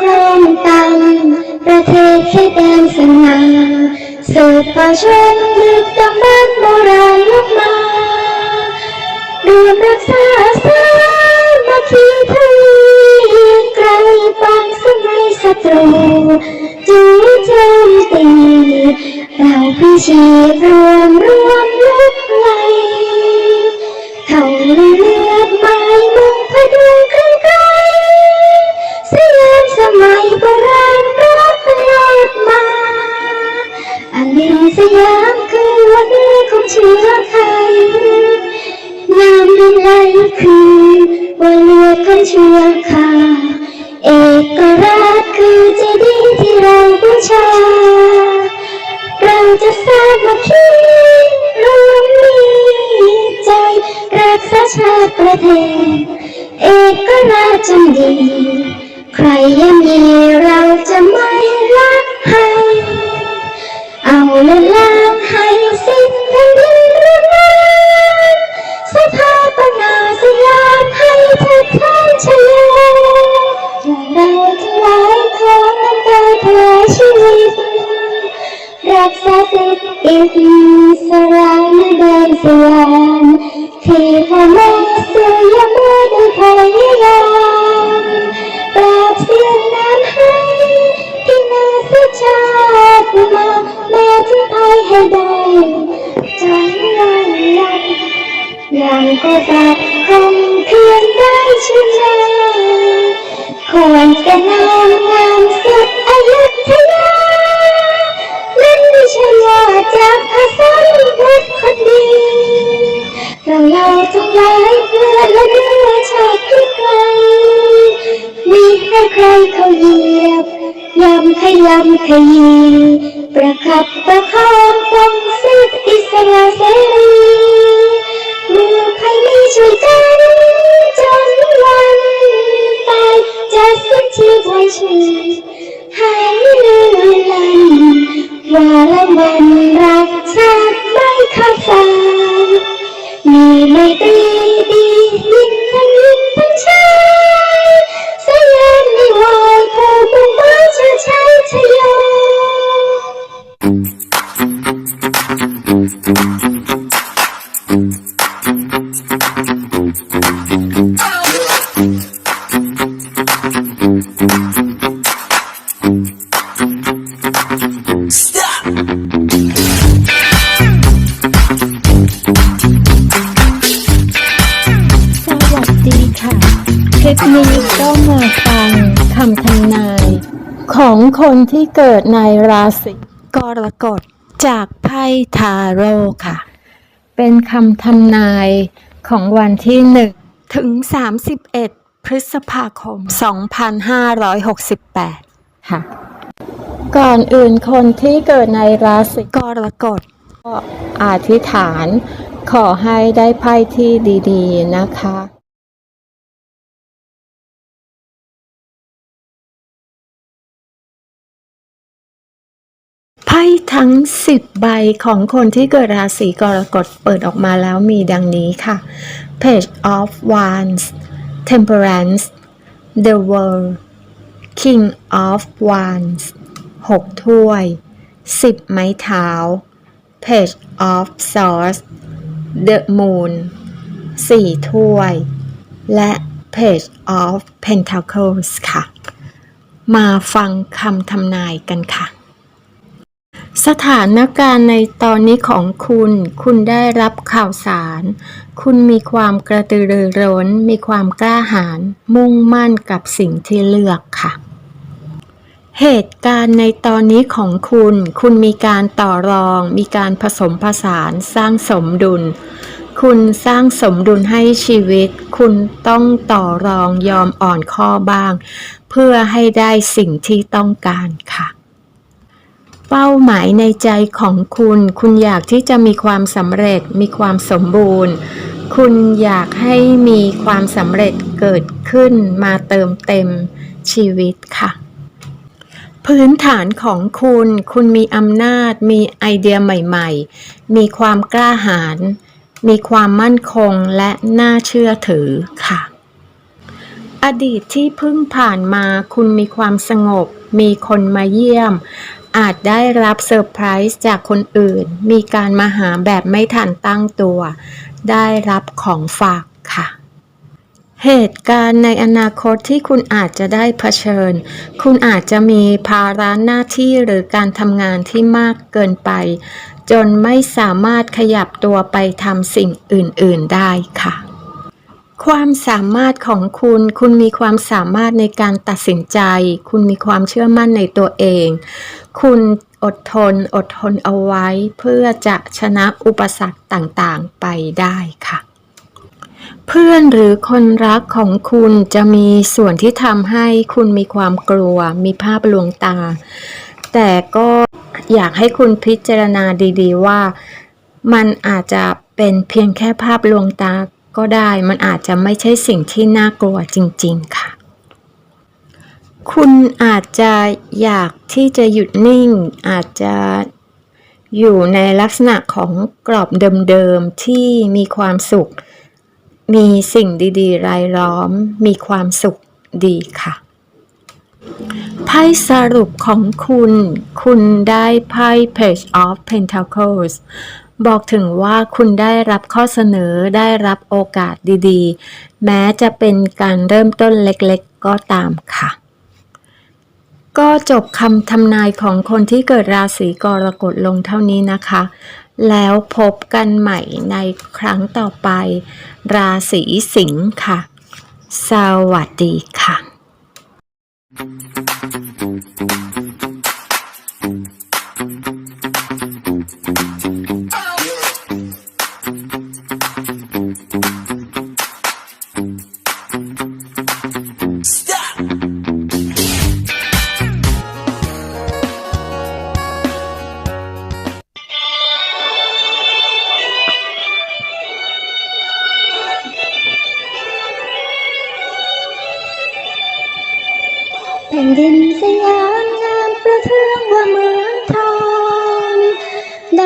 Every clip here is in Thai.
ครองตังประเทศแค่แดนสง่าสืบป่าชนดึกดำบรรพ์โบราณลุกมารวมรักษาสามัคคีทวีไกลปองสมัยศัตรูจูโจมตีเราพิชีพรวมร คือวันเรือของเชื้อคาเอกราชคือเจดีย์ที่เราบูชา เราจะสามัคคีรวมมีใจรักษาชาติประเทศ เอกราชจำดี ใครยังมีเราจะไม่รักให้ เอาละลาให้สิ้นแผ่นดินามให้เทิดทานชโยเราทั้งหลายขอน้ำตาถวายชีวิต รักษาสิทธิอิสระในแดนสยามที่พ่อแม่สื่อยมือด้พยายามปราบเสียงน้ำให้กินนาสชาติมาแม้ถึงภัยให้ได้ ยังก็จะคงเพียงได้ชื่นใจควรจะนามงามสุดอายุธยานั่นไม่ใช่ว่าจากภาษาพุทธคนดีเราเราทั้งหลายเพื่อและเนื้อชาติที่ไกลมีให้ใครเขาเหยียบยำขยำขยีประคับประคองปองสิทธิอิสระเสรี ช่วยกันจนวันตายจะสักทีพไว้ชีหายเลือนลันว่าละมันรักชาติไม่ขาดสายมีไม่ตรีดียิ่งทั้งยิ่งทั้งชาย คนที่เกิดในราศีกรกฎจากไพ่ทาโร่ค่ะ เป็นคำทำนายของวันที่1ถึง 31 พฤษภาคม 2568 ค่ะ ก่อนอื่นคนที่เกิดในราศีกรกฎก็อธิษฐานขอให้ได้ไพ่ที่ดี ๆ นะคะ พ่ทั้ง 10 ใบของคนที่เกิดราศีกรกฎเปิดออกมาแล้วมีดังนี้ค่ะ Page of Wands Temperance The World King of Wands 6 ถ้วย 10 ไม้เท้า Page of Swords The Moon 4 ถ้วย และ Page of Pentacles ค่ะ มาฟังคำทำนายกันค่ะ สถานการณ์ในตอนนี้ของคุณ คุณได้รับข่าวสาร คุณมีความกระตือรือร้น มีความกล้าหาญ มุ่งมั่นกับสิ่งที่เลือกค่ะ เหตุการณ์ในตอนนี้ของคุณ คุณมีการต่อรอง มีการผสมผสาน สร้างสมดุล คุณสร้างสมดุลให้ชีวิต คุณต้องต่อรองยอมอ่อนข้อบ้าง เพื่อให้ได้สิ่งที่ต้องการค่ะ เป้าหมายในใจของคุณ คุณอยากที่จะมีความสำเร็จ มีความสมบูรณ์ คุณอยากให้มีความสำเร็จเกิดขึ้นมาเติมเต็มชีวิตค่ะ พื้นฐานของคุณ คุณมีอำนาจ มีไอเดียใหม่ๆ มีความกล้าหาญ มีความมั่นคงและน่าเชื่อถือค่ะ อดีตที่เพิ่งผ่านมา คุณมีความสงบ มีคนมาเยี่ยม อาจได้รับเซอร์ไพรส์จากคนอื่น มีการมาหาแบบไม่ทันตั้งตัว ได้รับของฝากค่ะ เหตุการณ์ในอนาคตที่คุณอาจจะได้เผชิญ คุณอาจจะมีภาระหน้าที่หรือการทำงานที่มากเกินไป จนไม่สามารถขยับตัวไปทำสิ่งอื่น ๆ ได้ค่ะความสามารถของคุณ คุณมีความสามารถในการตัดสินใจ คุณมีความเชื่อมั่นในตัวเองคุณอดทนอดทนเอาไว้เพื่อจะชนะอุปสรรคต่างๆไปได้ค่ะ เพื่อนหรือคนรักของคุณจะมีส่วนที่ทำให้คุณมีความกลัว มีภาพลวงตา แต่ก็อยากให้คุณพิจารณาดี ๆ ว่ามันอาจจะเป็นเพียงแค่ภาพลวงตาก็ได้ มันอาจจะไม่ใช่สิ่งที่น่ากลัวจริง ๆ ค่ะ คุณอาจจะอยากที่จะหยุดนิ่ง อาจจะอยู่ในลักษณะของกรอบเดิมๆที่มีความสุข มีสิ่งดีๆ รายล้อม มีความสุขดีค่ะไพ่สรุปของคุณ คุณได้ไพ่ Page of Pentacles บอกถึงว่าคุณได้รับข้อเสนอได้รับโอกาสดีๆ แม้จะเป็นการเริ่มต้นเล็กๆก็ตามค่ะ ก็จบคำทำนายของคนที่เกิดราศีกรกฎลงเท่านี้นะคะ แล้วพบกันใหม่ในครั้งต่อไป ราศีสิงค์ค่ะ สวัสดีค่ะ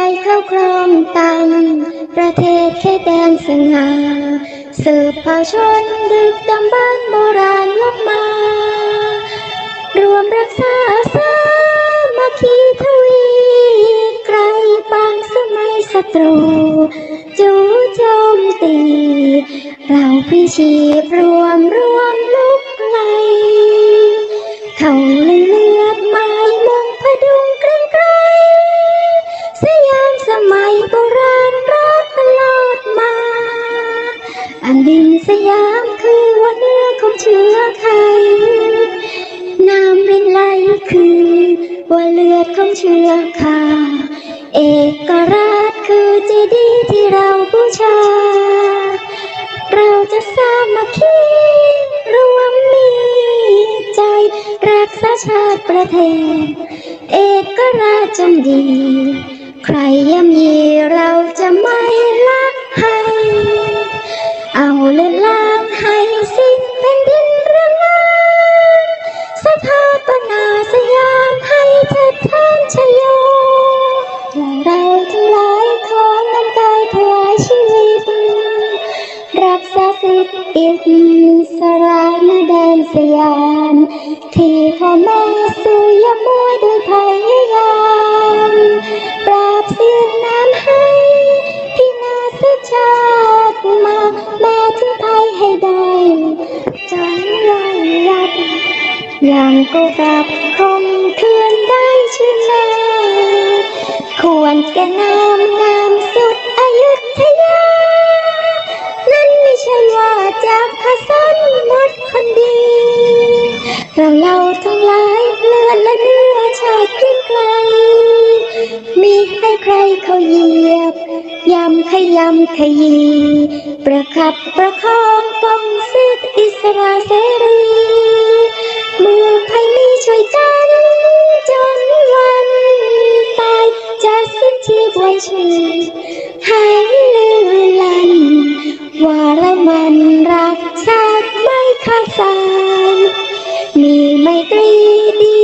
ได้เข้าครองตังประเทศแค่แดนสง่าสืบเผ่าชนดึกดำบรรพโบราณลบมา รวมรักษาสามัคคีทวีไกลบางสมัยศัตรู จู่โจมตี เราพิชีพรวมรวมลุกไลเขาลือ สยามคือวันเนื้อของเชื้อไทย น้ำรินไลคือว่าเลือดของเชื้อคาเอกราชคือเจดีย์ที่เราบูชา เราจะสามัคคีรวมมีใจ รักษาชาติประเทศ เอกราชจงดี ใครย่ำยีเราจะไม่ละให้ เอาเลือดล้างให้สิ้นแผ่นดินเรื่องงามสถาปนาสยามให้เถิดทานชโยและเราทั้งหลายขอน้ำกายถวายชีวิต รักษาสิทธิอิสระในแดนสยาม ที่พ่อแม่สู่ยมวยด้วย ยังก็กลับคมคืนได้ชื่นนาควรแก่นามงามสุดอายุทยา นั่นไม่ใช่ว่าจากข้าสันหมดคนดี เราเราทั้งหลายเลือดและเนื้อชาติเกรียงไกล มีให้ใครเขาเหยียบยำขยำขยี ประคับประคองปองสิทธิอิสระเสรีเมืองไทยมีช่วยกัน จนวันตายจะสิ้นชีพไว้ชื่อให้ลือลัน ว่าเรามันรักชาติไม่ขาดสายมีไมตรี